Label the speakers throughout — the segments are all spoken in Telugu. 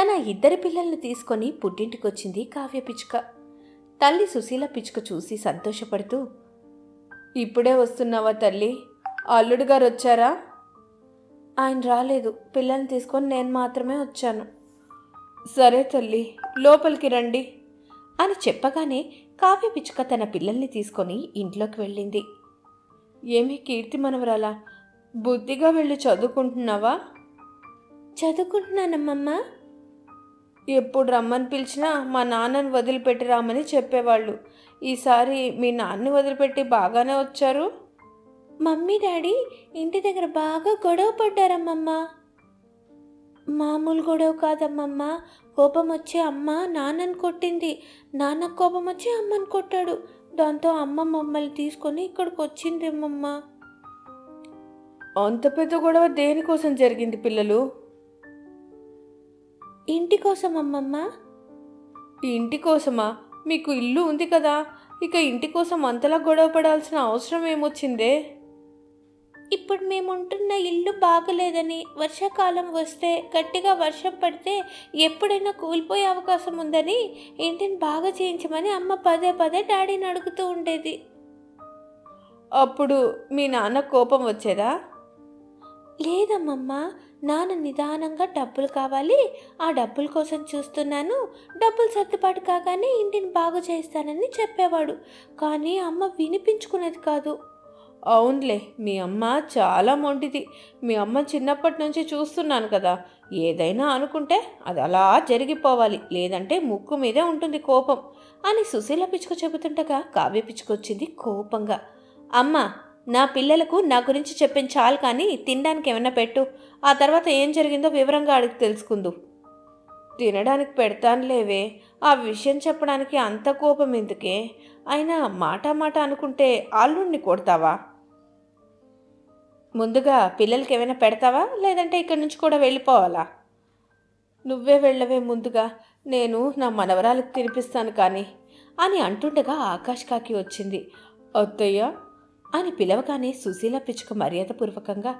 Speaker 1: తన ఇద్దరి పిల్లల్ని తీసుకొని పుట్టింటికొచ్చింది కావ్య పిచ్చుక. తల్లి సుశీల పిచ్చుక చూసి సంతోషపడుతూ ఇప్పుడే వస్తున్నావా తల్లి? అల్లుడు గారు వచ్చారా ఆయన రాలేదు. పిల్లల్ని తీసుకొని నేను మాత్రమే వచ్చాను. సరే తల్లి లోపలికి రండి. అని చెప్పగానే కావ్య పిచ్చుక తన పిల్లల్ని తీసుకొని ఇంట్లోకి వెళ్ళింది. ఏమి కీర్తి మనవరాలా? బుద్ధిగా వెళ్ళి చదువుకుంటున్నావా? చదువుకుంటున్నానమ్మమ్మ. ఎప్పుడు రమ్మని పిలిచినా మా నాన్నని వదిలిపెట్టి రామని చెప్పేవాళ్ళు. ఈసారి మీ నాన్నని వదిలిపెట్టి బాగానే వచ్చారు? మమ్మీ డాడీ ఇంటి దగ్గర బాగా గొడవ పడ్డారమ్మమ్మ. మామూలు గొడవ కాదమ్మమ్మ. కోపం వచ్చి అమ్మ నాన్నని కొట్టింది. నాన్న కోపం వచ్చి అమ్మని కొట్టాడు. దాంతో అమ్మ మమ్మల్ని తీసుకొని ఇక్కడికి వచ్చిందేమమ్మ? అంత పెద్ద గొడవ దేనికోసం జరిగింది పిల్లలు? ఇంటి కోసం అమ్మమ్మ? ఇంటి కోసమా? మీకు ఇల్లు ఉంది కదా. ఇక ఇంటి కోసం అంతలా గొడవ పడాల్సిన అవసరం ఏమొచ్చిందే? ఇప్పుడు మేము ఉంటున్న ఇల్లు బాగలేదని వర్షాకాలం వస్తే గట్టిగా వర్షం పడితే ఎప్పుడైనా కూలిపోయే అవకాశం ఉందని ఇంటిని బాగా చేయించమని అమ్మ పదే పదే డాడీని అడుగుతూ ఉండేది. అప్పుడు మీ నాన్న కోపం వచ్చేదా? లేదమ్మమ్మ. నాన్న నిదానంగా డబ్బులు కావాలి. ఆ డబ్బుల కోసం చూస్తున్నాను. డబ్బులు సర్దుబాటు కాగానే ఇంటిని బాగు చేస్తానని చెప్పేవాడు. కానీ అమ్మ వినిపించుకునేది కాదు. అవునులే మీ అమ్మ చాలా మొండిది. మీ అమ్మ చిన్నప్పటి నుంచి చూస్తున్నాను కదా. ఏదైనా అనుకుంటే అది అలా జరిగిపోవాలి. లేదంటే ముక్కు మీదే ఉంటుంది కోపం అని సుశీల పిచ్చుక చెబుతుండగా కావ్య పిచ్చుకొచ్చింది కోపంగా. అమ్మ నా పిల్లలకు నా గురించి చెప్పిన చాలు కానీ తినడానికి ఏమైనా పెట్టు. ఆ తర్వాత ఏం జరిగిందో వివరంగా అడిగి తెలుసుకుందు. తినడానికి పెడతానులేవే. ఆ విషయం చెప్పడానికి అంత కోపం ఎందుకే? అయినా మాట మాట అనుకుంటే అల్లుడిని కొడతావా? ముందుగా పిల్లలకి ఏమైనా పెడతావా? లేదంటే ఇక్కడి నుంచి కూడా వెళ్ళిపోవాలా? నువ్వే వెళ్ళవే ముందుగా. నేను నా మనవరాలకు తినిపిస్తాను కానీ అని అంటుండగా ఆకాష్ కాకి వచ్చింది. అత్తయ్య అని పిలవగానే సుశీల పిచ్చుక మర్యాదపూర్వకంగా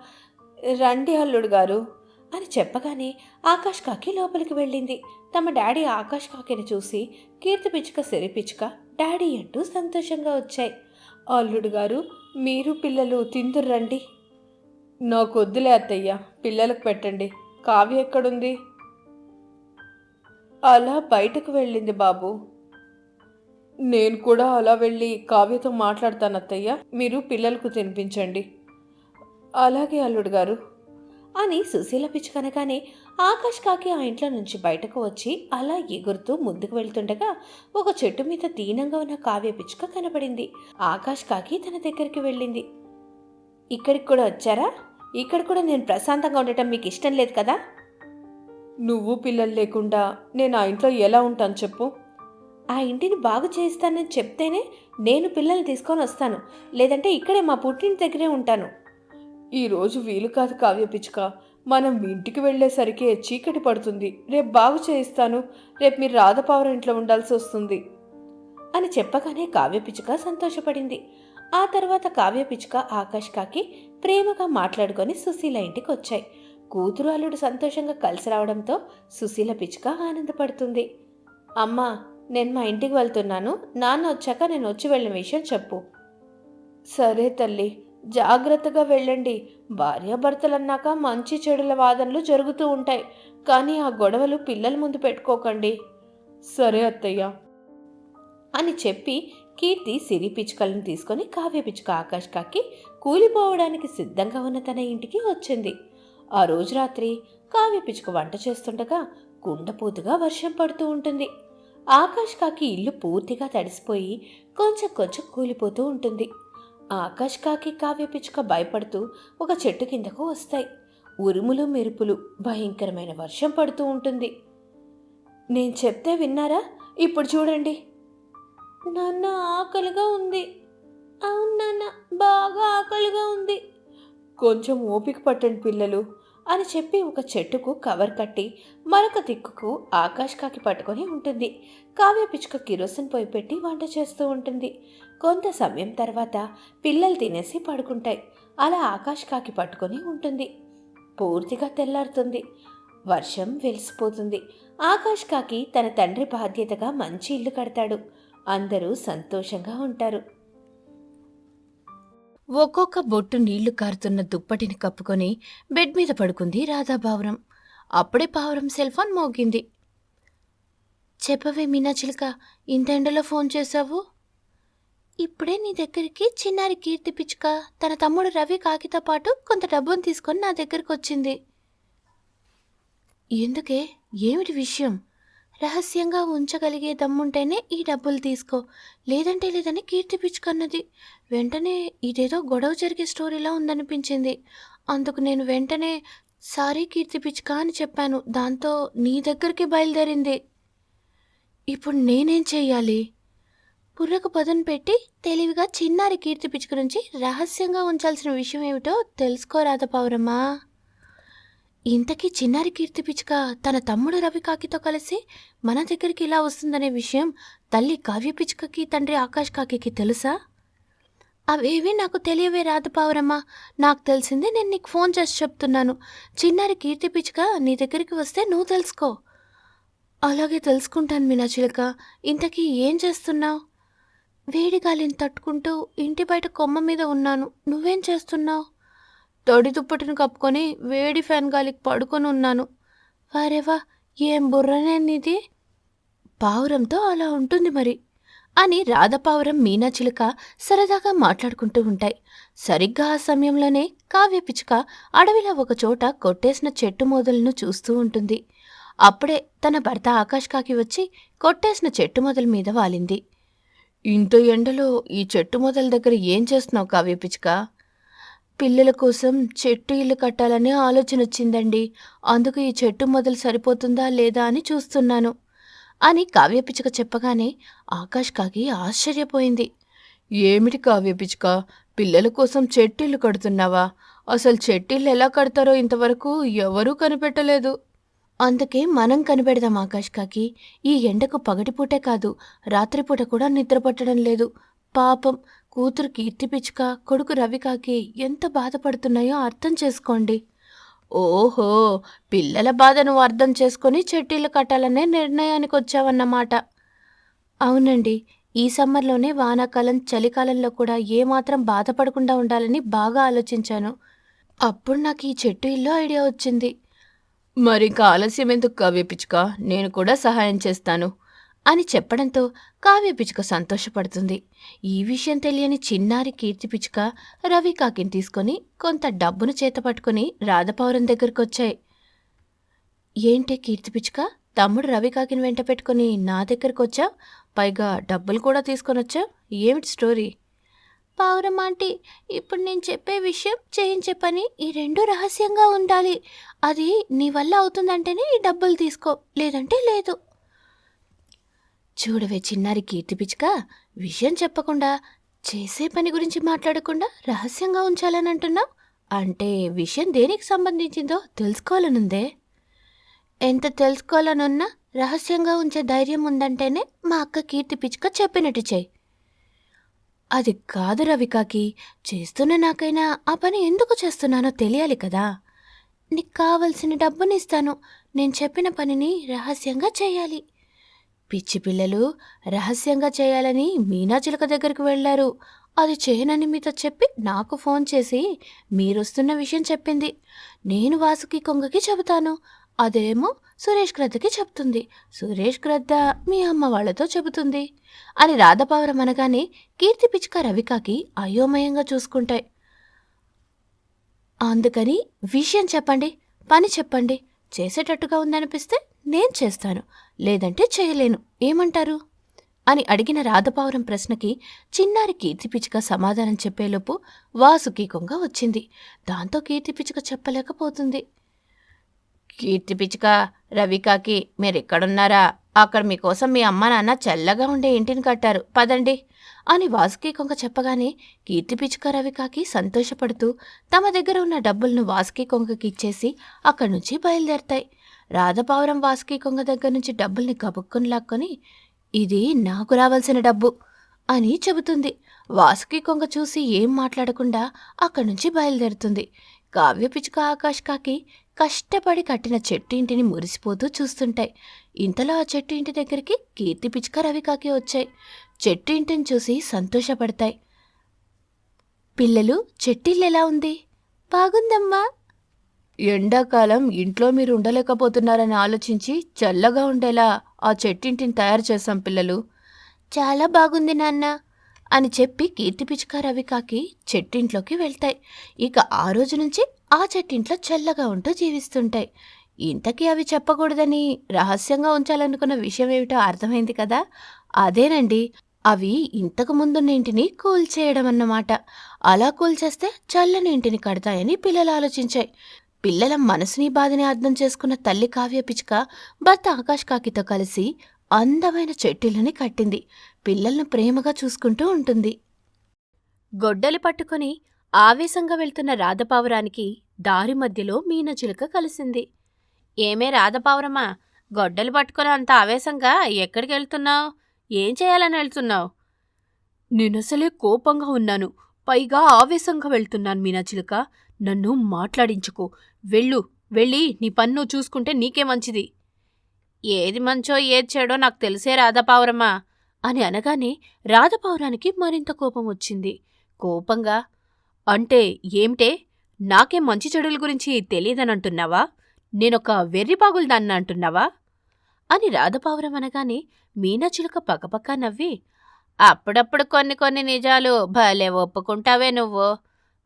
Speaker 1: రండి అల్లుడు గారు అని చెప్పగానే ఆకాష్ కాకి లోపలికి వెళ్ళింది. తమ డాడీ ఆకాష్ కాకిని చూసి కీర్తి పిచ్చుక సిరి పిచ్చుక డాడీ అంటూ సంతోషంగా వచ్చాయి. అల్లుడు గారు మీరు పిల్లలు తిందుర్రండి నాకు వద్దులే అత్తయ్య పిల్లలకు పెట్టండి. కావ్య ఎక్కడుంది? అలా బయటకు వెళ్ళింది బాబు. నేను కూడా అలా వెళ్ళి కావ్యతో మాట్లాడతాను అత్తయ్య. మీరు పిల్లలకు తినిపించండి. అలాగే అల్లుడు గారు. అని సుశీల పిచ్చుకనగానే ఆకాష్ కాకి ఆ ఇంట్లో నుంచి బయటకు వచ్చి అలా ఎగురుతూ ముందుకు వెళ్తుండగా ఒక చెట్టు మీద దీనంగా ఉన్న కావ్య పిచ్చుక కనబడింది. ఆకాష్ కాకి తన దగ్గరికి వెళ్ళింది. ఇక్కడికి కూడా వచ్చారా? ఇక్కడ కూడా నేను ప్రశాంతంగా ఉండటం మీకు ఇష్టం లేదు కదా? నువ్వు పిల్లలు లేకుండా నేను ఆ ఇంట్లో ఎలా ఉంటాను చెప్పు. ఆ ఇంటిని బాగు చేస్తానని చెప్తేనే నేను పిల్లల్ని తీసుకొని వస్తాను. లేదంటే ఇక్కడే మా పుట్టింటి దగ్గరే ఉంటాను. ఈరోజు వీలు కాదు కావ్య పిచ్చుక. మనం ఇంటికి వెళ్ళేసరికి చీకటి పడుతుంది. రేపు బాగు చేయిస్తాను. రేపు మీరు రాధపావరం ఇంట్లో ఉండాల్సి వస్తుంది. అని చెప్పగానే కావ్య పిచ్చుక సంతోషపడింది. ఆ తర్వాత కావ్య పిచ్చుక ఆకాష్ కాకి ప్రేమగా మాట్లాడుకొని సుశీల ఇంటికి వచ్చాయి. కూతురు అల్లుడు సంతోషంగా కలిసి రావడంతో సుశీల పిచ్చుక ఆనందపడుతుంది. అమ్మా నేను మా ఇంటికి వెళ్తున్నాను. నాన్న వచ్చాక నేను వచ్చి వెళ్ళిన విషయం చెప్పు. సరే తల్లి జాగ్రత్తగా వెళ్ళండి. భార్యాభర్తలన్నాక మంచి చెడుల వాదనలు జరుగుతూ ఉంటాయి. కానీ ఆ గొడవలు పిల్లల ముందు పెట్టుకోకండి. సరే అత్తయ్య. అని చెప్పి కీర్తి సిరి పిచ్చుకలను తీసుకొని కావ్య పిచ్చుక ఆకాష్ కాకి కూలిపోవడానికి సిద్ధంగా ఉన్న తన ఇంటికి వచ్చింది. ఆ రోజు రాత్రి కావ్య పిచ్చుక వంట చేస్తుండగా కుండపోతుగా వర్షం పడుతూ ఉంటుంది. ఆకాష్ కాకి ఇల్లు పూర్తిగా తడిసిపోయి కొంచెం కొంచెం కూలిపోతూ ఉంటుంది. ఆకాష్ కాకి కావ్య పిచ్చుక భయపడుతూ ఒక చెట్టు కిందకు వస్తాయి. ఉరుములు మెరుపులు భయంకరమైన వర్షం పడుతూ ఉంటుంది. నేను చెప్తే విన్నారా? ఇప్పుడు చూడండి. నాన్న ఆకలిగా ఉంది. అవును నాన్న బాగా ఆకలిగా ఉంది. కొంచెం ఓపిక పట్టండి పిల్లలు. అని చెప్పి ఒక చెట్టుకు కవర్ కట్టి మరొక దిక్కుకు ఆకాష్ కాకి పట్టుకొని ఉంటుంది. కావ్య పిచ్చుక కిరోసిన్ పొయ్యి పెట్టి వంట చేస్తూ ఉంటుంది. కొంత సమయం తర్వాత పిల్లలు తినేసి పడుకుంటాయి. అలా ఆకాష్ కాకి పట్టుకొని ఉంటుంది. పూర్తిగా తెల్లారుతుంది. వర్షం వెలిసిపోతుంది.
Speaker 2: ఆకాష్ కాకి తన తండ్రి బాధ్యతగా మంచి ఇల్లు కడతాడు. అందరూ సంతోషంగా ఉంటారు. ఒక్కొక్క బొట్టు నీళ్ళు కారుతున్న దుప్పటిని కప్పుకొని బెడ్ మీద పడుకుంది రాధా పావురం అప్పుడే పావురం సెల్ ఫోన్ మోగింది. చెప్పవే మీనా చిలుక ఇంత ఎండలో ఫోన్ చేశావు? ఇప్పుడే నీ దగ్గరికి చిన్నారి కీర్తి పిచ్చుక తన తమ్ముడు రవి కాకితో పాటు కొంత డబ్బును తీసుకొని నా దగ్గరికి వచ్చింది ఎందుకే? ఏమిటి విషయం? రహస్యంగా ఉంచగలిగే దమ్ముంటేనే ఈ డబ్బులు తీసుకో. లేదంటే లేదని కీర్తి పిచ్చుకన్నది. వెంటనే ఇదేదో గొడవ జరిగే స్టోరీలా ఉందనిపించింది. అందుకు నేను వెంటనే సారీ కీర్తి పిచ్చుక అని చెప్పాను. దాంతో నీ దగ్గరికి బయలుదేరింది. ఇప్పుడు నేనేం చెయ్యాలి? పుర్రకు పదును పెట్టి తెలివిగా చిన్నారి కీర్తి పిచ్చుక నుంచి రహస్యంగా ఉంచాల్సిన విషయం ఏమిటో తెలుసుకోరాత పౌరమ్మా. ఇంతకీ చిన్నారి కీర్తి పిచ్చుక తన తమ్ముడు రవి కాకితో కలిసి మన దగ్గరికి ఇలా వస్తుందనే విషయం తల్లి కావ్య పిచ్చుకకి తండ్రి ఆకాష్ కాకికి తెలుసా? అవేవి నాకు తెలియవే రాదు పావురమ్మా. నాకు తెలిసింది నేను నీకు ఫోన్ చేసి చెప్తున్నాను. చిన్నారి కీర్తి పిచ్చుక నీ దగ్గరికి వస్తే నువ్వు తెలుసుకో. అలాగే తెలుసుకుంటాను మీనా ఇంతకీ ఏం చేస్తున్నావు? వేడి గాలిని తట్టుకుంటూ ఇంటి బయట కొమ్మ మీద ఉన్నాను. నువ్వేం చేస్తున్నావు? తొడి దుప్పటిని కప్పుకొని వేడి ఫ్యాన్ గాలికి పడుకొని ఉన్నాను. వారేవా ఏం బుర్రనే పావురంతో అలా ఉంటుంది మరి అని రాధపావురం మీనా చిలుక సరదాగా మాట్లాడుకుంటూ ఉంటాయి. సరిగ్గా ఆ సమయంలోనే కావ్య పిచ్చుక అడవిలో ఒక చోట కొట్టేసిన చెట్టు మొదలను చూస్తూ ఉంటుంది. అప్పుడే తన భర్త ఆకాష్ కాకి వచ్చి కొట్టేసిన చెట్టు మొదల మీద వాలింది. ఇంత ఎండలో ఈ చెట్టు మొదల దగ్గర ఏం చేస్తున్నావు కావ్య పిచ్చుక? పిల్లల కోసం చెట్టు ఇల్లు కట్టాలనే ఆలోచన వచ్చిందండి. అందుకు ఈ చెట్టు మొదలు సరిపోతుందా లేదా అని చూస్తున్నాను. అని కావ్య పిచ్చుక చెప్పగానే ఆకాష్ కాకి ఆశ్చర్యపోయింది. ఏమిటి కావ్య పిచ్చుక? పిల్లల కోసం చెట్టిల్లు కడుతున్నావా? అసలు చెట్టిల్లు ఎలా కడతారో ఇంతవరకు ఎవరూ కనిపెట్టలేదు. అందుకే మనం కనిపెడదాం ఆకాష్ కాకి. ఈ ఎండకు పగటిపూటే కాదు రాత్రిపూట కూడా నిద్ర పట్టడం లేదు. పాపం కూతురు కీర్తి పిచ్చుక కొడుకు రవికాకి ఎంత బాధపడుతున్నాయో అర్థం చేసుకోండి. ఓహో పిల్లల బాధను అర్థం చేసుకొని చెట్టీలు కట్టాలనే నిర్ణయానికి వచ్చావన్నమాట అవునండి ఈ సమ్మర్లోనే వానాకాలం చలికాలంలో కూడా ఏమాత్రం బాధపడకుండా ఉండాలని బాగా ఆలోచించాను. అప్పుడు నాకు ఈ చెట్టు ఇల్లు ఐడియా వచ్చింది. మరి ఇంకా ఆలస్యం ఎందుకు కావ్య పిచ్చుక? నేను కూడా సహాయం చేస్తాను. అని చెప్పడంతో కావ్య పిచ్చుక సంతోషపడుతుంది. ఈ విషయం తెలియని చిన్నారి కీర్తి పిచ్చుక రవి కాకిని తీసుకొని కొంత డబ్బును చేతపట్టుకుని రాధపౌరం దగ్గరకొచ్చాయి. ఏంటే ఏంటి కీర్తి పిచ్చుక? తమ్ముడు రవి కాకిని వెంట పెట్టుకుని నా దగ్గరకు వచ్చా పైగా డబ్బులు కూడా తీసుకొని వచ్చా ఏమిటి స్టోరీ? పావురం ఆంటీ ఇప్పుడు నేను చెప్పే విషయం చేయించే పని ఈ రెండు రహస్యంగా ఉండాలి. అది నీ వల్ల అవుతుందంటేనే ఈ డబ్బులు తీసుకో లేదంటే లేదు. చూడవే చిన్నారి కీర్తి పిచ్చుక విషయం చెప్పకుండా చేసే పని గురించి మాట్లాడకుండా రహస్యంగా ఉంచాలని అంటున్నావు? అంటే విషయం దేనికి సంబంధించిందో తెలుసుకోవాలనుందే. ఎంత తెలుసుకోవాలనున్నా రహస్యంగా ఉంచే ధైర్యం ఉందంటేనే మా అక్క కీర్తి పిచ్చుక చెప్పినట్టు చేయి. అది కాదు రవికాకి చేస్తున్న నాకైనా ఆ పని ఎందుకు చేస్తున్నానో తెలియాలి కదా. నీకు కావలసిన డబ్బునిస్తాను. నేను చెప్పిన పనిని రహస్యంగా చేయాలి. పిచ్చి పిల్లలు రహస్యంగా చేయాలని మీనాచిలక దగ్గరికి వెళ్ళారు అది చేయనని మీతో చెప్పి నాకు ఫోన్ చేసి మీరొస్తున్న విషయం చెప్పింది. నేను వాసుకి కొంగకి చెబుతాను. అదేమో సురేష్ గ్రద్దకి చెప్తుంది. సురేష్ గ్రద్ద మీ అమ్మ వాళ్ళతో చెబుతుంది. అని రాధపావరం అనగానే కీర్తి పిచ్చుక రవికాకి అయోమయంగా చూసుకుంటాయి. అందుకని విషయం చెప్పండి పని చెప్పండి చేసేటట్టుగా ఉందనిపిస్తే నేను చేస్తాను లేదంటే చేయలేను. ఏమంటారు? అని అడిగిన రాధపావురం ప్రశ్నకి చిన్నారి కీర్తి పిచ్చుక సమాధానం చెప్పేలోపు వాసుకి కొంగ వచ్చింది. దాంతో కీర్తి పిచ్చుక చెప్పలేకపోతుంది. కీర్తి పిచ్చుక రవికాకి మీరెక్కడున్నారా? అక్కడ మీకోసం మీ అమ్మ నాన్న చల్లగా ఉండే ఇంటిని కట్టారు. పదండి అని వాసుకి కొంగ చెప్పగానే కీర్తి పిచ్చుక రవికాకి సంతోషపడుతూ తమ దగ్గర ఉన్న డబ్బులను వాసుకి కొంగకి ఇచ్చేసి అక్కడి నుంచి బయలుదేరతాయి. రాధపావురం వాసుకి కొంగ దగ్గర నుంచి డబ్బుల్ని గబుక్కుని లాక్కొని ఇది నాకు రావాల్సిన డబ్బు అని చెబుతుంది. వాసుకి కొంగ చూసి ఏం మాట్లాడకుండా అక్కడి నుంచి బయలుదేరుతుంది. కావ్య పిచుక ఆకాష్ కాకి
Speaker 3: కష్టపడి కట్టిన చెట్టు ఇంటిని మురిసిపోతూ చూస్తుంటాయి. ఇంతలో ఆ చెట్టు ఇంటి దగ్గరికి కీర్తి పిచ్చుక రవికాకి వచ్చాయి. చెట్టు ఇంటిని చూసి సంతోషపడతాయి. పిల్లలు చెట్టిల్లు ఎలా ఉంది? బాగుందమ్మా ఎండాకాలం ఇంట్లో మీరు ఉండలేకపోతున్నారని ఆలోచించి చల్లగా ఉండేలా ఆ చెట్టింటిని తయారు చేశాం పిల్లలు. చాలా బాగుంది నాన్న అని చెప్పి కీర్తి పిచ్చుక రవికాకి చెట్టింట్లోకి వెళ్తాయి. ఇక ఆ రోజు నుంచి ఆ చెట్టింట్లో చల్లగా ఉంటూ జీవిస్తుంటాయి. ఇంతకీ అవి చెప్పకూడదని రహస్యంగా ఉంచాలనుకున్న విషయం ఏమిటో అర్థమైంది కదా? అదేనండి అవి ఇంతకు ముందున్న ఇంటిని కూల్చేయడం అన్నమాట. అలా కూల్చేస్తే చల్లని ఇంటిని కడతాయని పిల్లలు ఆలోచించాయి. పిల్లల మనసుని బాధని అర్థం చేసుకున్న తల్లి కావ్య పిచ్చుక భర్త ఆకాష్ కాకితో కలిసి అందమైన చెట్టిల్లని కట్టింది. పిల్లలను ప్రేమగా చూసుకుంటూ ఉంటుంది. గొడ్డలి పట్టుకుని ఆవేశంగా వెళ్తున్న రాధపావురానికి దారి మధ్యలో మీనచిలుక కలిసింది. ఏమే రాధపావురమా గొడ్డలు పట్టుకుని అంత ఆవేశంగా ఎక్కడికి వెళ్తున్నావు? ఏం చేయాలని వెళ్తున్నావు? నేనసలే కోపంగా ఉన్నాను. పైగా ఆవేశంగా వెళ్తున్నాను మీనాచిలుక నన్ను మాట్లాడించుకో. వెళ్ళు వెళ్ళి నీ పన్ను చూసుకుంటే నీకే మంచిది. ఏది మంచో ఏది చెడో నాకు తెలిసే రాధపావురమా అని అనగానే రాధపావురానికి మరింత కోపం వచ్చింది. కోపంగా అంటే ఏమిటే నాకే మంచి చెడుల గురించి తెలియదనంటున్నావా? నేనొక వెర్రిపాగులదాన్న అంటున్నావా? అని రాధపావురం అనగానే మీనాచిలుక పక్కపక్క నవ్వి అప్పుడప్పుడు కొన్ని కొన్ని నిజాలు భలే ఒప్పుకుంటావే నువ్వు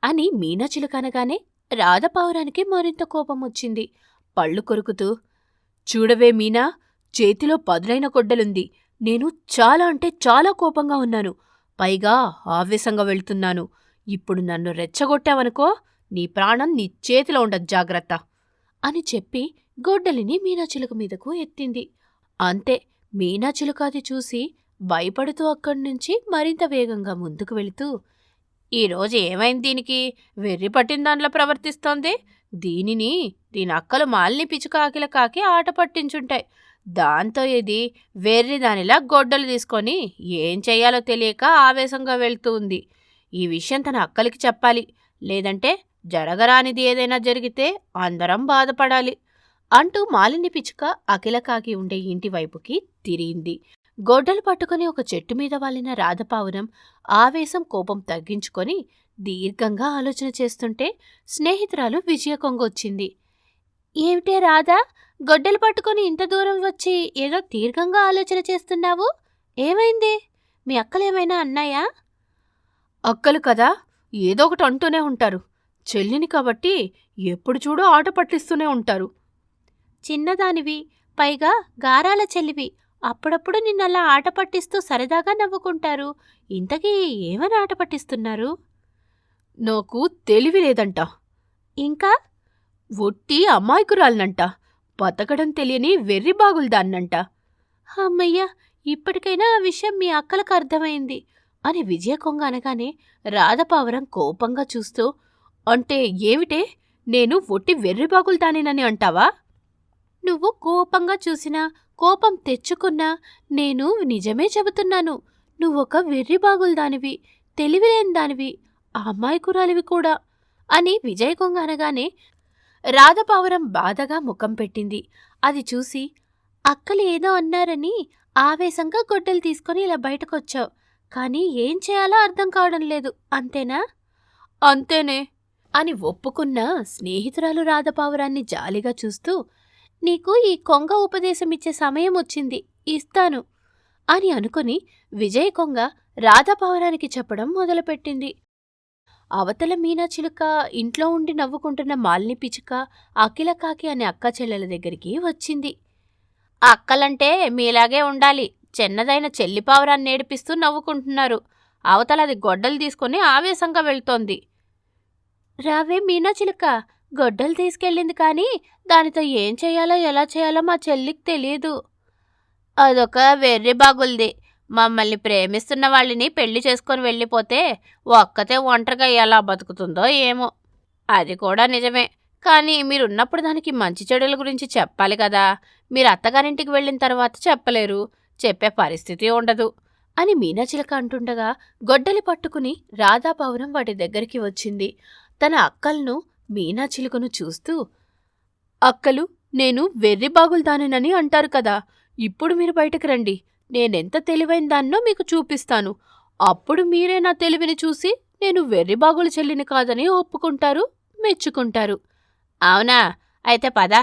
Speaker 3: అని మీనాచిలుక అనగానే రాధపావురానికి మరింత కోపం వచ్చింది పళ్ళు కొరుకుతూ చూడవే మీనా చేతిలో పదులైన గొడ్డలుంది నేను చాలా అంటే చాలా కోపంగా ఉన్నాను. పైగా ఆవేశంగా వెళ్తున్నాను. ఇప్పుడు నన్ను రెచ్చగొట్టావనుకో నీ ప్రాణం నీ చేతిలో ఉండదు జాగ్రత్త అని చెప్పి గొడ్డలిని మీనాచిలుక మీదకు ఎత్తింది. అంతే మీనాచిలుక అది చూసి భయపడుతూ అక్కడి నుంచి మరింత వేగంగా ముందుకు వెళుతూ ఈరోజు ఏమైంది దీనికి? వెర్రి పట్టిన దానిలో ప్రవర్తిస్తోంది. దీనిని దీని అక్కలు మాలిని పిచుకాకిల కాకి ఆట పట్టించుంటాయి. దాంతో ఇది వెర్రి దానిలా గొడ్డలు తీసుకొని ఏం చేయాలో తెలియక ఆవేశంగా వెళ్తూ ఉంది. ఈ విషయం తన అక్కలకి చెప్పాలి. లేదంటే జరగరానిది ఏదైనా జరిగితే అందరం బాధపడాలి. అంటూ మాలిని పిచ్చుక అఖిల కాకి ఉండే ఇంటి వైపుకి తిరిగింది. గొడ్డలు పట్టుకుని ఒక చెట్టు మీద వాలిన రాధపావురం ఆవేశం కోపం తగ్గించుకొని దీర్ఘంగా ఆలోచన చేస్తుంటే స్నేహితురాలు విజయ కొంగొచ్చింది. ఏమిటే రాధా గొడ్డలు పట్టుకొని ఇంత దూరం వచ్చి ఏదో దీర్ఘంగా ఆలోచన చేస్తున్నావు? ఏమైంది? మీ అక్కలేమైనా అన్నాయా? అక్కలు కదా ఏదో ఒకటి అంటూనే ఉంటారు. చెల్లిని కాబట్టి ఎప్పుడు చూడో ఆట పట్టిస్తూనే ఉంటారు. చిన్నదానివి పైగా గారాల చెల్లివి. అప్పుడప్పుడు నిన్నలా ఆట పట్టిస్తూ సరదాగా నవ్వుకుంటారు. ఇంతకీ ఏమని ఆట పట్టిస్తున్నారు? నాకు తెలివి లేదంట. ఇంకా? ఒట్టి అమాయకురాలనంట. బతకడం తెలియని వెర్రి బాగులదాన్నంట. అమ్మయ్య ఇప్పటికైనా ఆ విషయం మీ అక్కలకు అర్థమైంది అని విజయ కొంగ అనగానే రాధపావరం కోపంగా చూస్తూ అంటే ఏమిటే? నేను ఒట్టి వెర్రిబాగులదానేనని అంటావా? నువ్వు కోపంగా చూసినా కోపం తెచ్చుకున్నా నేను నిజమే చెబుతున్నాను. నువ్వొక వెర్రిబాగులదానివి తెలివిలేని దానివి అమ్మాయికురాలివి కూడా అని విజయ్ కొంగ అనగానే రాధపావురం బాధగా ముఖం పెట్టింది. అది చూసి అక్కలు ఏదో అన్నారని ఆవేశంగా గొడ్డలు తీసుకొని ఇలా బయటకొచ్చావు. కానీ ఏం చేయాలో అర్థం కావడం లేదు. అంతేనా? అంతేనే. అని ఒప్పుకున్న స్నేహితురాలు రాధపావురాన్ని జాలిగా చూస్తూ నీకు ఈ కొంగ ఉపదేశం ఇచ్చే సమయం వచ్చింది. ఇస్తాను. అని అనుకుని విజయ్ కొంగ రాధపావురానికి చెప్పడం మొదలుపెట్టింది. అవతల మీనా చిలుక ఇంట్లో ఉండి నవ్వుకుంటున్న మాలిని పిచుక అఖిల కాకి అనే అక్క చెల్లెల దగ్గరికి వచ్చింది. అక్కలంటే మీలాగే ఉండాలి. చిన్నదైన చెల్లిపావురాన్ని నేడిపిస్తూ నవ్వుకుంటున్నారు. అవతల అది గొడ్డలు తీసుకుని ఆవేశంగా వెళ్తోంది. రావే మీనా చిలుక గొడ్డలు తీసుకెళ్ళింది కానీ దానితో ఏం చేయాలో ఎలా చేయాలో మా చెల్లికి తెలియదు అదొక వెర్రి బాగుల్ది మమ్మల్ని ప్రేమిస్తున్న వాళ్ళని పెళ్ళి చేసుకొని వెళ్ళిపోతే ఒక్కతే ఒంటరిగా ఎలా బతుకుతుందో ఏమో. అది కూడా నిజమే. కానీ మీరున్నప్పుడు దానికి మంచి చెడుల గురించి చెప్పాలి కదా. మీరు అత్తగారింటికి వెళ్ళిన తర్వాత చెప్పలేరు. చెప్పే పరిస్థితి ఉండదు అని మీనాచిలక అంటుండగా గొడ్డలి పట్టుకుని రాధాపౌరం వాటి దగ్గరికి వచ్చింది. తన అక్కలను మీనాచిలుకను చూస్తూ అక్కలు నేను వెర్రిబాగుల్దానేనని అంటారు కదా ఇప్పుడు మీరు బయటకు రండి. నేనెంత తెలివైన దాన్నో మీకు చూపిస్తాను. అప్పుడు మీరే నా తెలివిని చూసి నేను వెర్రిబాగులు చెల్లిని కాదని ఒప్పుకుంటారు మెచ్చుకుంటారు. అవునా? అయితే పద.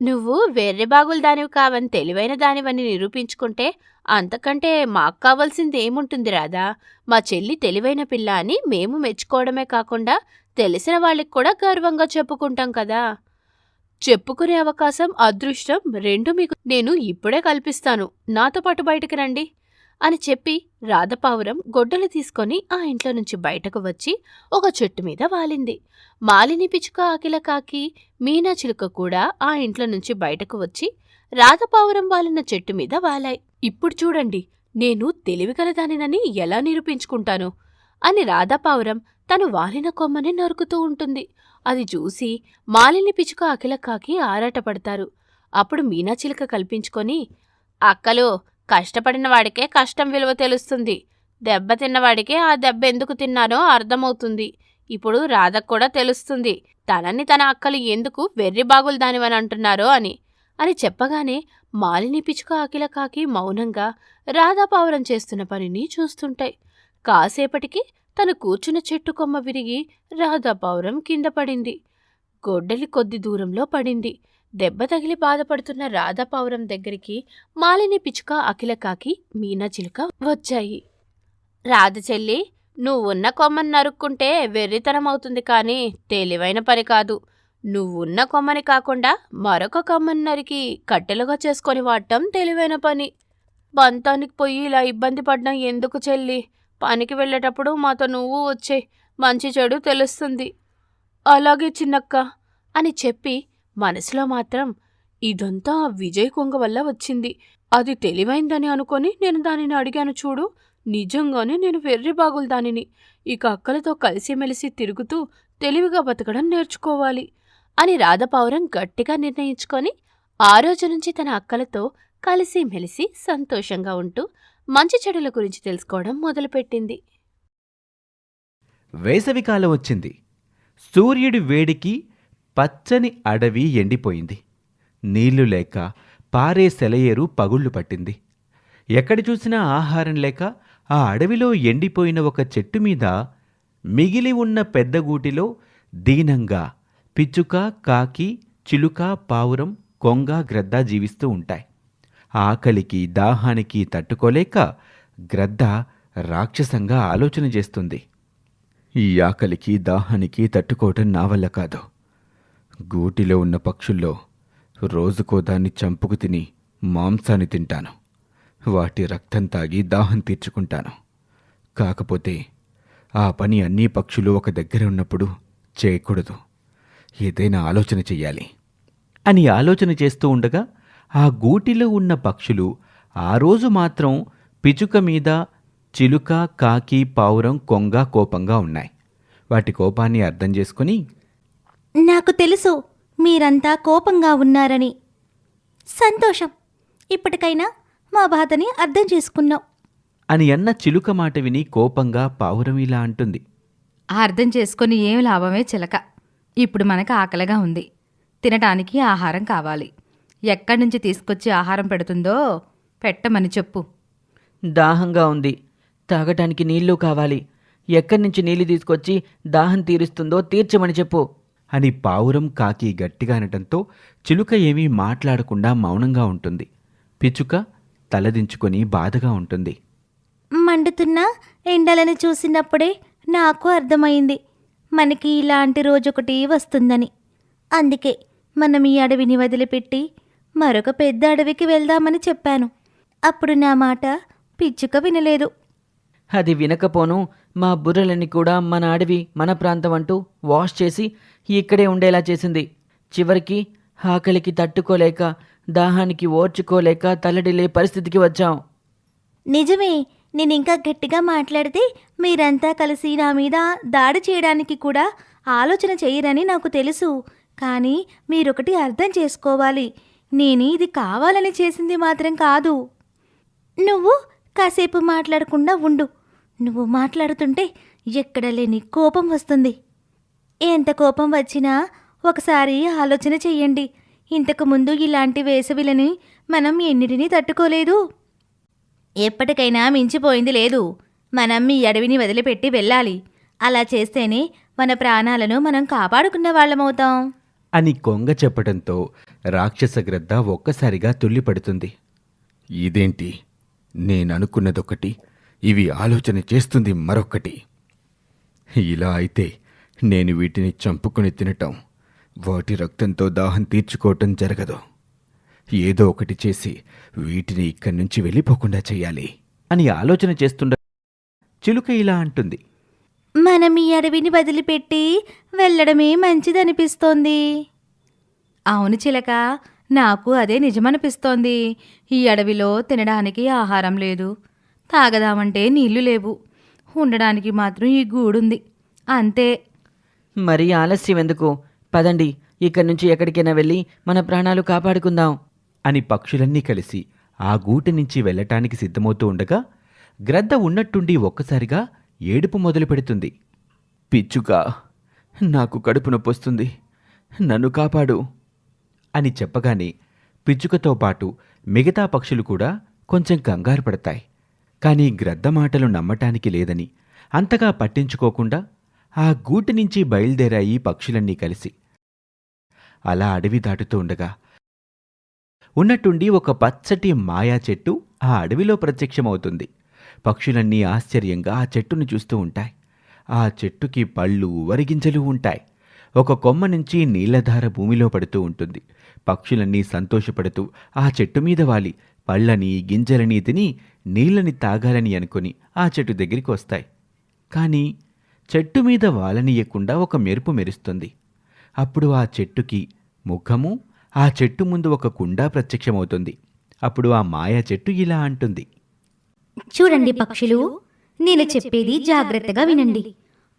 Speaker 3: నువ్వు వెర్రి బాగులు దానివి కావని తెలివైన దానివని నిరూపించుకుంటే అంతకంటే మాకు కావాల్సింది ఏముంటుంది రాదా మా చెల్లి తెలివైన పిల్ల అని మేము మెచ్చుకోవడమే కాకుండా తెలిసిన వాళ్ళకి కూడా గర్వంగా చెప్పుకుంటాం కదా. చెప్పుకునే అవకాశం అదృష్టం రెండు మీకు. నేను ఇప్పుడే కల్పిస్తాను. నాతో పాటు బయటకు రండి. అని చెప్పి రాధపావురం గొడ్డలు తీసుకొని ఆ ఇంట్లో నుంచి బయటకు వచ్చి ఒక చెట్టు మీద వాలింది. మాలిని పిచుక ఆకిల కాకి మీనా చిలుక కూడా ఆ ఇంట్లో నుంచి బయటకు వచ్చి రాధపావురం వాలిన చెట్టు మీద వాలాయి. ఇప్పుడు చూడండి నేను తెలివిగలదానినని ఎలా నిరూపించుకుంటాను? అని రాధపావురం తను వాలిన కొమ్మని నరుకుతూ ఉంటుంది. అది చూసి మాలిని పిచుక అఖిల కాకి ఆరాటపడతారు. అప్పుడు మీనాచిలుక కల్పించుకొని అక్కలో కష్టపడిన వాడికే కష్టం విలువ తెలుస్తుంది. దెబ్బ తిన్నవాడికే ఆ దెబ్బ ఎందుకు తిన్నానో అర్థమవుతుంది. ఇప్పుడు రాధకు కూడా తెలుస్తుంది. తనని తన అక్కలు ఎందుకు వెర్రి బాగులు దానివని అంటున్నారో అని. అని చెప్పగానే మాలిని పిచుక అఖిల కాకి మౌనంగా రాధాపావురం చేస్తున్న పనిని చూస్తుంటాయి. కాసేపటికి తను కూర్చున్న చెట్టు కొమ్మ విరిగి రాధాపావురం కింద పడింది. గొడ్డలి కొద్ది దూరంలో పడింది. దెబ్బ తగిలి బాధపడుతున్న రాధాపావురం దగ్గరికి మాలిని పిచుక అఖిల కాకి మీనా చిలుక వచ్చాయి. రాధ చెల్లి నువ్వున్న కొమ్మని నరుక్కుంటే వెర్రితనం అవుతుంది కానీ తెలివైన పని కాదు. నువ్వున్న కొమ్మని కాకుండా మరొక కొమ్మని నరికి కట్టెలుగా చేసుకొని వాడటం తెలివైన పని. బంతానికి పోయి ఇలా ఇబ్బంది పడ్డం ఎందుకు చెల్లి? పనికి వెళ్ళేటప్పుడు మాతో నువ్వు వచ్చే. మంచి చెడు తెలుస్తుంది. అలాగే చిన్నక్క అని చెప్పి మనసులో మాత్రం ఇదంతా విజయ్ కొంగ వల్ల వచ్చింది. అది తెలివైందని అనుకొని నేను దానిని అడిగాను చూడు. నిజంగానే నేను వెర్రి బాగులు దానిని. ఇక అక్కలతో కలిసిమెలిసి తిరుగుతూ తెలివిగా బతకడం నేర్చుకోవాలి అని రాధపావురం గట్టిగా నిర్ణయించుకొని ఆ రోజు నుంచి తన అక్కలతో కలిసి మెలిసి సంతోషంగా ఉంటూ మంచి చెడుల గురించి తెలుసుకోవడం మొదలుపెట్టింది.
Speaker 4: వేసవికాలం వచ్చింది. సూర్యుడి వేడికి పచ్చని అడవి ఎండిపోయింది. నీళ్ళు లేక పారే సెలయేరు పగుళ్ళు పట్టింది. ఎక్కడ చూసినా ఆహారం లేక ఆ అడవిలో ఎండిపోయిన ఒక చెట్టు మీద మిగిలి ఉన్న పెద్ద గూటిలో దీనంగా పిచ్చుక కాకి చిలుక పావురం కొంగ గ్రద్ద జీవిస్తూ ఉంటాయి. ఆకలికి దాహానికి తట్టుకోలేక గ్రద్ద రాక్షసంగా ఆలోచన చేస్తుంది. ఈ ఆకలికి దాహానికి తట్టుకోవటం నా వల్ల కాదు. గూటిలో ఉన్న పక్షుల్లో రోజుకో దాన్ని చంపుకు తిని మాంసాన్ని తింటాను. వాటి రక్తం తాగి దాహం తీర్చుకుంటాను. కాకపోతే ఆ పని అన్ని పక్షులు ఒక దగ్గర ఉన్నప్పుడు చేయకూడదు. ఏదైనా ఆలోచన చెయ్యాలి. అని ఆలోచన చేస్తూ ఉండగా ఆ గూటిలో ఉన్న పక్షులు ఆ రోజు మాత్రం పిచుక మీద చిలుక కాకి పావురం కొంగ కోపంగా ఉన్నాయి. వాటి కోపాన్ని అర్థం చేసుకుని
Speaker 5: నాకు తెలుసు మీరంతా కోపంగా ఉన్నారని. సంతోషం. ఇప్పటికైనా మా బాధని అర్థం చేసుకున్నాం.
Speaker 4: అని అన్న చిలుక మాట విని కోపంగా పావురం ఇలా అంటుంది.
Speaker 6: అర్థం చేసుకొని ఏం లాభమే చిలక. ఇప్పుడు మనకు ఆకలిగా ఉంది. తినటానికి ఆహారం కావాలి. ఎక్కడి నుంచి తీసుకొచ్చి ఆహారం పెడుతుందో పెట్టమని చెప్పు.
Speaker 7: దాహంగా ఉంది. తాగటానికి నీళ్ళు కావాలి. ఎక్కడి నుంచి నీళ్ళు తీసుకొచ్చి దాహం తీరుస్తుందో తీర్చమని చెప్పు.
Speaker 4: అని పావురం కాకి గట్టిగా అనటంతో చిలుక ఏమీ మాట్లాడకుండా మౌనంగా ఉంటుంది. పిచుక తలదించుకొని బాధగా ఉంటుంది.
Speaker 5: మండుతున్న ఎండలను చూసినప్పుడే నాకు అర్థమైంది. మనకి ఇలాంటి రోజొకటి వస్తుందని. అందుకే మనం ఈ అడవిని వదిలిపెట్టి మరొక పెద్ద అడవికి వెళ్దామని చెప్పాను. అప్పుడు నా మాట పిచ్చుక వినలేదు.
Speaker 7: అది వినకపోను మా బుర్రలని కూడా మన అడవి మన ప్రాంతం అంటూ వాష్ చేసి ఇక్కడే ఉండేలా చేసింది. చివరికి ఆకలికి తట్టుకోలేక దాహానికి ఓర్చుకోలేక తల్లడిలే పరిస్థితికి వచ్చాం.
Speaker 5: నిజమే నేను ఇంకా గట్టిగా మాట్లాడితే మీరంతా కలిసి నా మీద దాడి చేయడానికి కూడా ఆలోచన చేయరని నాకు తెలుసు. కానీ మీరొకటి అర్థం చేసుకోవాలి. నేను ఇది కావాలని చేసింది మాత్రం కాదు. నువ్వు కాసేపు మాట్లాడకుండా ఉండు. నువ్వు మాట్లాడుతుంటే ఎక్కడ లేని కోపం వస్తుంది. ఎంత కోపం వచ్చినా ఒకసారి ఆలోచన చెయ్యండి. ఇంతకుముందు ఇలాంటి వేసవిలని మనం ఎన్నిటినీ తట్టుకోలేదు. ఎప్పటికైనా మించిపోయింది లేదు. మనం ఈ అడవిని వదిలిపెట్టి వెళ్ళాలి. అలా చేస్తేనే మన ప్రాణాలను మనం కాపాడుకున్న వాళ్ళమవుతాం.
Speaker 4: అని కొంగ చెప్పడంతో రాక్షస గ్రద్ద ఒక్కసారిగా తుల్లిపడుతుంది. ఇదేంటి? నేననుకున్నదొకటి. ఇవి ఆలోచన చేస్తుంది మరొక్కటి. ఇలా అయితే నేను వీటిని చంపుకుని తినటం వాటి రక్తంతో దాహం తీర్చుకోవటం జరగదు. ఏదో ఒకటి చేసి వీటిని ఇక్కడి నుంచి వెళ్ళిపోకుండా చెయ్యాలి అని ఆలోచన చేస్తుండ చిలుక ఇలా అంటుంది.
Speaker 5: మనం ఈ అడవిని వదిలిపెట్టి వెళ్ళడమే మంచిదనిపిస్తోంది.
Speaker 6: అవును చిలక నాకు అదే నిజమనిపిస్తోంది. ఈ అడవిలో తినడానికి ఆహారం లేదు. తాగదామంటే నీళ్ళు లేవు. ఉండడానికి మాత్రం ఈ గూడుంది. అంతే.
Speaker 7: మరి ఆలస్యం ఎందుకు? పదండి ఇక్కడి నుంచి ఎక్కడికైనా వెళ్ళి మన ప్రాణాలు కాపాడుకుందాం.
Speaker 4: అని పక్షులన్నీ కలిసి ఆ గూటి నుంచి వెళ్ళటానికి సిద్ధమవుతూ ఉండగా గ్రద్ద ఉన్నట్టుండి ఒక్కసారిగా ఏడుపు మొదలు పెడుతుంది. పిచ్చుక నాకు కడుపు నొప్పొస్తుంది నన్ను కాపాడు. అని చెప్పగానే పిచ్చుకతో పాటు మిగతా పక్షులు కూడా కొంచెం కంగారు పడతాయి. కానీ గ్రద్ద మాటలు నమ్మటానికి లేదని అంతగా పట్టించుకోకుండా ఆ గూటి నుంచి బయలుదేరాయి పక్షులన్నీ కలిసి. అలా అడవి దాటుతూ ఉండగా ఉన్నట్టుండి ఒక పచ్చటి మాయా చెట్టు ఆ అడవిలో ప్రత్యక్షమవుతుంది. పక్షులన్నీ ఆశ్చర్యంగా ఆ చెట్టును చూస్తూ ఉంటాయి. ఆ చెట్టుకి పళ్ళు వరిగింజలు ఉంటాయి. ఒక కొమ్మ నుంచి నీళ్ళధార భూమిలో పడుతూ ఉంటుంది. పక్షులన్నీ సంతోషపడుతూ ఆ చెట్టు మీద వాలి. పళ్ళని గింజలని తిని నీళ్ళని తాగాలని అనుకుని ఆ చెట్టు దగ్గరికి వస్తాయి. కానీ చెట్టు మీద వాలనీయకుండా ఒక మెరుపు మెరుస్తుంది. అప్పుడు ఆ చెట్టుకి ముఖము ఆ చెట్టు ముందు ఒక కుండ ప్రత్యక్షమవుతుంది. అప్పుడు ఆ మాయా చెట్టు ఇలా అంటుంది.
Speaker 5: చూడండి పక్షులు నేను చెప్పేది జాగ్రత్తగా వినండి.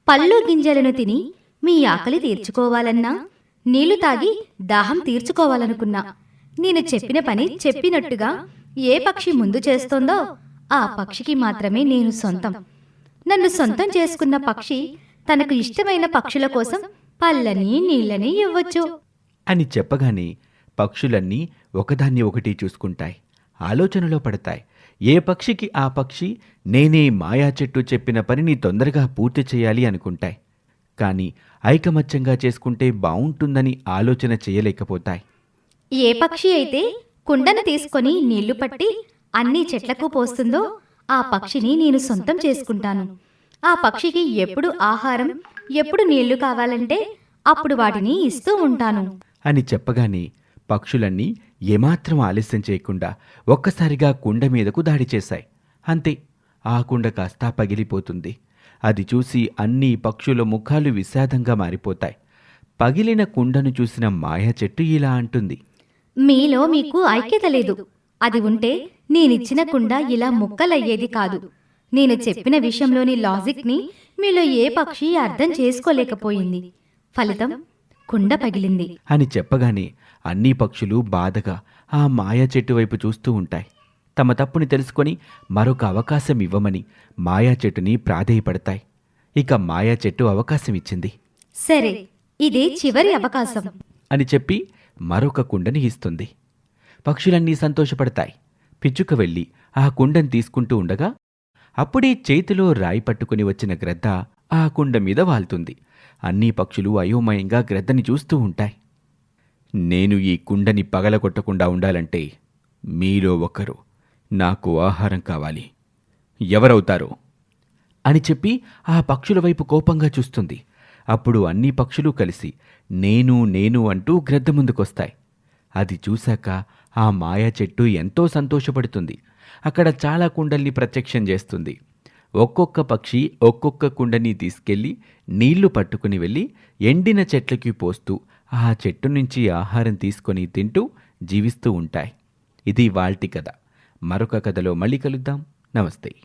Speaker 5: పళ్ళు గింజలను తిని మీ ఆకలి తీర్చుకోవాలన్నా నీళ్ళు తాగి దాహం తీర్చుకోవాలనుకున్నా నేను చెప్పిన పని చెప్పినట్టుగా ఏ పక్షి ముందు చేస్తోందో ఆ పక్షికి మాత్రమే నేను సొంతం. నన్ను సొంతం చేసుకున్న పక్షి తనకు ఇష్టమైన పక్షుల కోసం పళ్ళని నీళ్ళని ఇవ్వచ్చు.
Speaker 4: అని చెప్పగానే పక్షులన్నీ ఒకదాన్ని ఒకటి చూసుకుంటాయి ఆలోచనలో పడతాయి. ఏ పక్షికి ఆ పక్షి నేనే మాయా చెట్టు చెప్పిన పనిని తొందరగా పూర్తి చేయాలి అనుకుంటాయి. కానీ ఐకమత్యంగా చేసుకుంటే బావుంటుందని ఆలోచన చేయలేకపోతాయి.
Speaker 5: ఏ పక్షి అయితే కుండను తీసుకొని నీళ్ళు పట్టి అన్ని చెట్లకు పోస్తుందో ఆ పక్షిని నేను సొంతం చేసుకుంటాను. ఆ పక్షికి ఎప్పుడు ఆహారం ఎప్పుడు నీళ్ళు కావాలంటే అప్పుడు వాటిని ఇస్తూ ఉంటాను.
Speaker 4: అని చెప్పగానే పక్షులన్నీ ఏమాత్రం ఆలస్యం చేయకుండా ఒక్కసారిగా కుండ మీదకు దాడి చేశాయి. అంతే ఆ కుండ కాస్త పగిలిపోతుంది. అది చూసి అన్ని పక్షుల ముఖాలు విషాదంగా మారిపోతాయి. పగిలిన కుండను చూసిన మాయా చెట్టు ఇలా అంటుంది.
Speaker 5: మీలో మీకు ఐక్యత లేదు. అది ఉంటే నేనిచ్చిన కుండ ఇలా ముక్కలయ్యేది కాదు. నేను చెప్పిన విషయంలోని లాజిక్ని మీలో ఏ పక్షి అర్థం చేసుకోలేకపోయింది. ఫలితం కుండ పగిలింది.
Speaker 4: అని చెప్పగానే అన్ని పక్షులు బాధగా ఆ మాయా చెట్టు వైపు చూస్తూ ఉంటాయి. తమ తప్పుని తెలుసుకొని మరొక అవకాశం ఇవ్వమని మాయా చెట్టుని ప్రాధేయపడతాయి. ఇక మాయా చెట్టు అవకాశం ఇచ్చింది.
Speaker 5: సరే ఇదే చివరి అవకాశం.
Speaker 4: అని చెప్పి మరొక కుండని ఇస్తుంది. పక్షులన్నీ సంతోషపడతాయి. పిచ్చుక వెళ్ళి ఆ కుండని తీసుకుంటూ ఉండగా అప్పుడే చేతిలో రాయి పట్టుకుని వచ్చిన గ్రద్ద ఆ కుండ మీద వాల్తుంది అన్ని పక్షులు అయోమయంగా గ్రద్దని చూస్తూ ఉంటాయి. నేను ఈ కుండని పగలగొట్టకుండా ఉండాలంటే మీలో ఒకరు నాకు ఆహారం కావాలి. ఎవరవుతారో? అని చెప్పి ఆ పక్షుల వైపు కోపంగా చూస్తుంది. అప్పుడు అన్ని పక్షులు కలిసి నేను నేను అంటూ గ్రద్ద ముందుకొస్తాయి. అది చూశాక ఆ మాయా చెట్టు ఎంతో సంతోషపడుతుంది. అక్కడ చాలా కుండల్ని ప్రత్యక్షం చేస్తుంది. ఒక్కొక్క పక్షి ఒక్కొక్క కుండని తీసుకెళ్ళి నీళ్ళు పట్టుకుని వెళ్ళి ఎండిన చెట్లకి పోస్తూ ఆ చెట్టు నుంచి ఆహారం తీసుకొని తింటూ జీవిస్తూ ఉంటాయి. ఇది వాల్టి కథ. మరొక కథలో మళ్ళీ కలుద్దాం. నమస్తే.